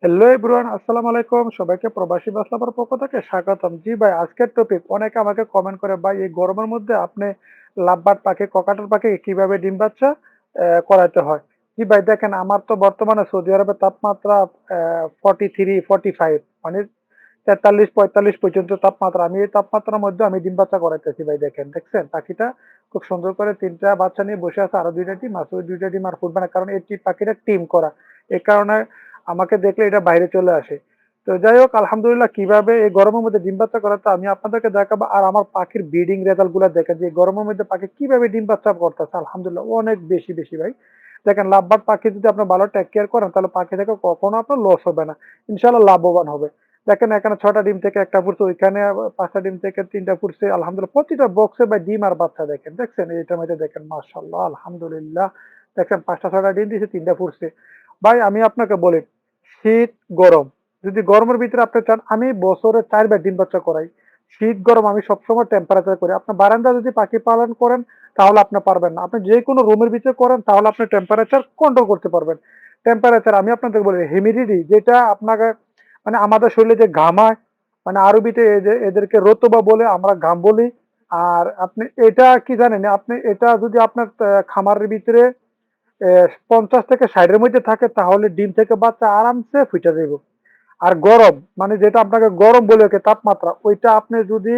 Hello everyone আসসালামু আলাইকুম। সবাইকে প্রবাসী বাসলাবার পক্ষ থেকে স্বাগতম। জি ভাই, আজকের টপিক অনেকে আমাকে কমেন্ট করে, ভাই, এই গরমের মধ্যে আপনি লাভবার্ড পাখি, ককাটার পাখি কীভাবে ডিম বাচ্চা করাতে হয়? জি ভাই, দেখেন, আমার তো বর্তমানে সৌদি আরবের তাপমাত্রা ফর্টি থ্রি ফর্টি ফাইভ মানে তেতাল্লিশ, পঁয়তাল্লিশ পর্যন্ত তাপমাত্রা। আমি এই তাপমাত্রার মধ্যে আমি ডিম বাচ্চা করাইতেছি ভাই, দেখেন। দেখছেন? পাখিটা খুব সুন্দর করে তিনটা বাচ্চা নিয়ে বসে আছে, আরও দুইটা ডিম আছে দুইটা ডিম আর ফুটবে না, কারণ এই টি- পাখিটা টিম করা। এই কারণে আমাকে দেখলে এটা বাইরে চলে আসে। তো যাই হোক, আলহামদুলিল্লাহ কীভাবে এই গরমের মধ্যে ডিম বাচ্চা করাতে আমি আপনাদেরকে দেখাবো। আর আমার পাখির ব্রিডিং রেজাল্টগুলো দেখেন যে গরমের মধ্যে পাখি কীভাবে ডিম বাচ্চা করতেছে, আলহামদুলিল্লাহ অনেক বেশি বেশি ভাই। দেখেন, লাভবান পাখি যদি আপনি ভালো টেক কেয়ার করেন, তাহলে পাখি থেকে কখনো আপনার লস হবে না। ইনশাল্লাহ লাভবান হবে। দেখেন, এখানে ছটা ডিম থেকে একটা ফুটছে, ওইখানে পাঁচটা ডিম থেকে তিনটা ফুটছে। আলহামদুলিল্লাহ প্রতিটা বক্সে বা ডিম আর বাচ্চা দেখেন। দেখছেন এইটার মধ্যে দেখেন মাশাল্লাহ আলহামদুলিল্লাহ। দেখেন পাঁচটা ছটা ডিম দিয়েছে তিনটা ফুটছে। ভাই, আমি আপনাকে বলি শীত, গরম। যদি গরমের ভিতরে আপনি চান, আমি বছরে চারবার ডিম বাচ্চা করাই। শীত, গরম, আমি সবসময় টেম্পারেচার করি। আপনি বারান্দা যদি পাখি পালন করেন, তাহলে আপনি পারবেন না। আপনি যে কোনো রুমের ভিতরে করেন, তাহলে আপনি টেম্পারেচার কন্ট্রোল করতে পারবেন। টেম্পারেচার আমি আপনাদের বলি হিউমিডিটি যেটা আপনাকে মানে আমাদের শরীরে যে ঘামায় মানে আরবিতে এদেরকে রতবা বলে আমরা ঘাম বলি। আর আপনি এটা কি জানেন? আপনি এটা যদি আপনার খামারের ভিতরে পঞ্চাশ থেকে ষাটের মধ্যে থাকে, তাহলে ডিম থেকে বাচ্চা আরামসে ফুটে যাইব। আর গরম মানে যেটা আপনাকে গরম বলে তাপমাত্রা, ওইটা আপনি যদি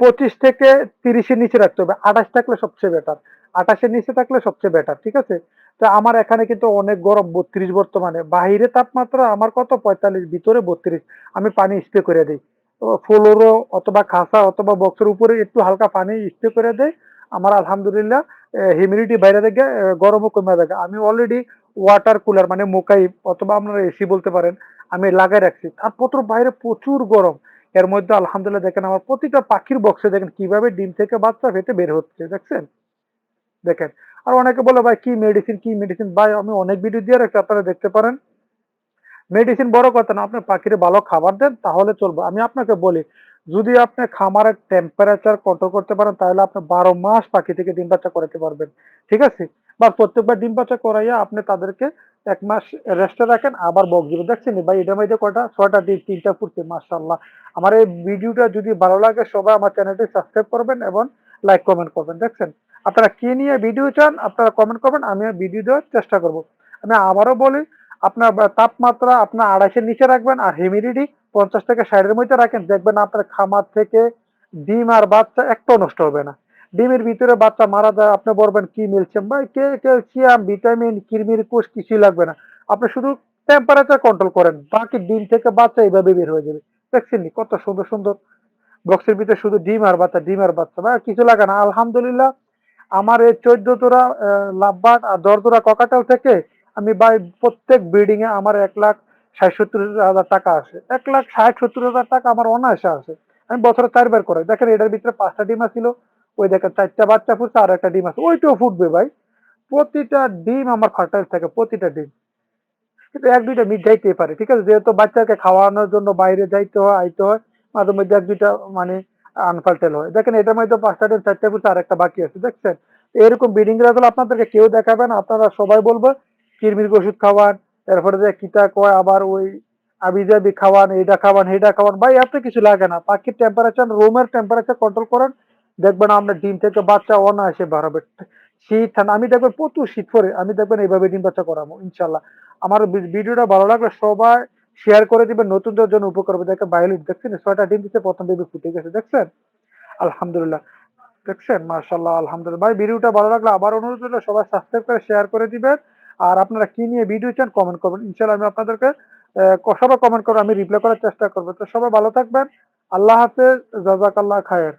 পঁচিশ থেকে তিরিশের নিচে রাখতে হবে। আঠাশ থাকলে সবচেয়ে বেটার আঠাশের নিচে থাকলে সবচেয়ে বেটার ঠিক আছে? তো আমার এখানে কিন্তু অনেক গরম, বত্রিশ বর্তমানে। বাহিরে তাপমাত্রা আমার কত? পঁয়তাল্লিশ, ভিতরে বত্রিশ। আমি পানি স্প্রে করে দিই। ফ্লোরও অথবা খাসা অথবা বক্সের উপরে একটু হালকা পানি স্প্রে করে দেয় আমার আলহামদুলিল্লাহ হিউমিডিটি বাইরে থেকে গরমও কমে থাকে। আমি অলরেডি ওয়াটার কুলার মানে মোকাই অথবা আপনারা এসি বলতে পারেন, আমি লাগাই রাখছি। তারপর বাইরে প্রচুর গরম। এর মধ্যে আলহামদুলিল্লাহ দেখেন, আমার প্রতিটা পাখির বক্সে দেখেন, কীভাবে ডিম থেকে বাচ্চা ফেটে বের হচ্ছে, দেখছেন? দেখেন। আর অনেকে বলে, ভাই, কি মেডিসিন কি মেডিসিন ভাই, আমি অনেক ভিডিও দিয়ে রাখছি, আপনারা দেখতে পারেন। মেডিসিন বড় কথা না, আপনি পাখির ভালো খাবার দেন, তাহলে চলবে। আমি আপনাকে বলি, যদি আপনি খামারের টেম্পারেচার কন্ট্রোল করতে পারেন, তাহলে আপনি বারো মাস পাখি থেকে ডিম বাচ্চা করাতে পারবেন। ঠিক আছে? বা প্রত্যেকবার ডিম বাচ্চা করাইয়া আপনি তাদেরকে এক মাস রেস্টে রাখেন। আবার বক দিবেন দেখছেন ভাই? এটার মধ্যে কয়টা? ছয়টা ডিম, তিনটা ফুটছে মার্শাল্লাহ আমার এই ভিডিওটা যদি ভালো লাগে, সবাই আমার চ্যানেলটি সাবস্ক্রাইব করবেন এবং লাইক কমেন্ট করবেন, দেখছেন? আপনারা কি নিয়ে ভিডিও চান, আপনারা কমেন্ট করবেন আমি ভিডিও দেওয়ার চেষ্টা করব। আমি আবারও বলি আপনার তাপমাত্রা আপনার আড়াইশের নিচে রাখবেন আর হিউমিডিটি পঞ্চাশ থেকে ষাটের মধ্যে রাখেন। দেখবেন আপনার খামার থেকে ডিম আর বাচ্চা একটাও নষ্ট হবে না। ডিমের ভিতরে বাচ্চা মারা যায়, আপনি বলবেন, কি মিলছে ভাই? কে, ক্যালসিয়াম, ভিটামিন কিরমির কোষ কিছুই লাগবে না। আপনি শুধু টেম্পারেচার কন্ট্রোল করেন। বাকি ডিম থেকে বাচ্চা এইভাবে বের হয়ে যাবে। দেখছেন কত সুন্দর সুন্দর বক্সের ভিতরে শুধু ডিম আর বাচ্চা, ডিম আর বাচ্চা। ভাই কিছু লাগে না। আলহামদুলিল্লাহ, আমার এই চোদ্দ তোরা লাভবাট আর দশ তোরা ককাটাল থেকে আমি বাই প্রত্যেক ব্রিডিং এ আমার এক লাখ ষাট সত্তর হাজার টাকা আসে। এক লাখ ষাট সত্তর হাজার টাকা আমার অনায়াসে আসে। আমি বছরে চারবার করে দেখেন, এটার ভিতরে পাঁচটা ডিম ছিল ওই দেখেন চারটা বাচ্চা ফুটছে, আর একটা ডিম আছে। ওইটাও ফুটবে ভাই। প্রতিটা ডিম আমার ফার্টাইল থাকে, প্রতিটা ডিম। কিন্তু এক দুইটা মিট যাইতে পারে, ঠিক আছে? যেহেতু বাচ্চাকে খাওয়ানোর জন্য বাইরে যাইতে হয়, আইতে হয়, মাঝে মধ্যে এক দুইটা মানে আনফাল্টেল হয়। দেখেন, এটার মধ্যে পাঁচটা ডিম, চারটা ফুটছে, আর একটা বাকি আছে। দেখছেন? এরকম ব্রিডিং রেজাল্ট আপনাদেরকে কেউ দেখাবে না, আপনারা সবাই বলব কিরমির ওষুধ খাওয়ান এরপরে যে কিতা কয়, আবার ওই আবিজাবি খাওয়ান এইটা খাওয়ান এইটা খাওয়ান। ভাই, এত কিছু লাগে না। পাখির টেম্পারেচার রুমের টেম্পারেচার কন্ট্রোল করেন। দেখবেন আমরা ডিম থেকে বাচ্চা অনায়াসে বার হবে। শীত, ঠান্ডা, আমি দেখবেন প্রচুর শীত পরে, আমি দেখবেন এইভাবে ডিম বাচ্চা করাবো ইনশাল্লাহ আমার ভিডিওটা ভালো লাগলে সবাই শেয়ার করে দিবেন, নতুনদের জন্য উপকার হবে। দেখেন বায়োলিট দেখছেন, ছয়টা ডিম দিচ্ছে প্রথম বেবি ফুটে গেছে, দেখছেন? আলহামদুলিল্লাহ। দেখছেন? মার্শাল্লাহ আলহামদুলিল্লাহ। ভাই, ভিডিওটা ভালো লাগলে আবার অনুরোধ করলে সবাই সাবস্ক্রাইব করে শেয়ার করে দিবেন। আর আপনারা কি নিয়ে ভিডিও চান কমেন্ট করবেন। ইনশাল্লাহ আমি আপনাদেরকে সবাই কমেন্ট করব আমি রিপ্লাই করার চেষ্টা করব। তো সবাই ভালো থাকবেন। আল্লাহ হাফেজ, জাজাকাল্লাহ খায়ের।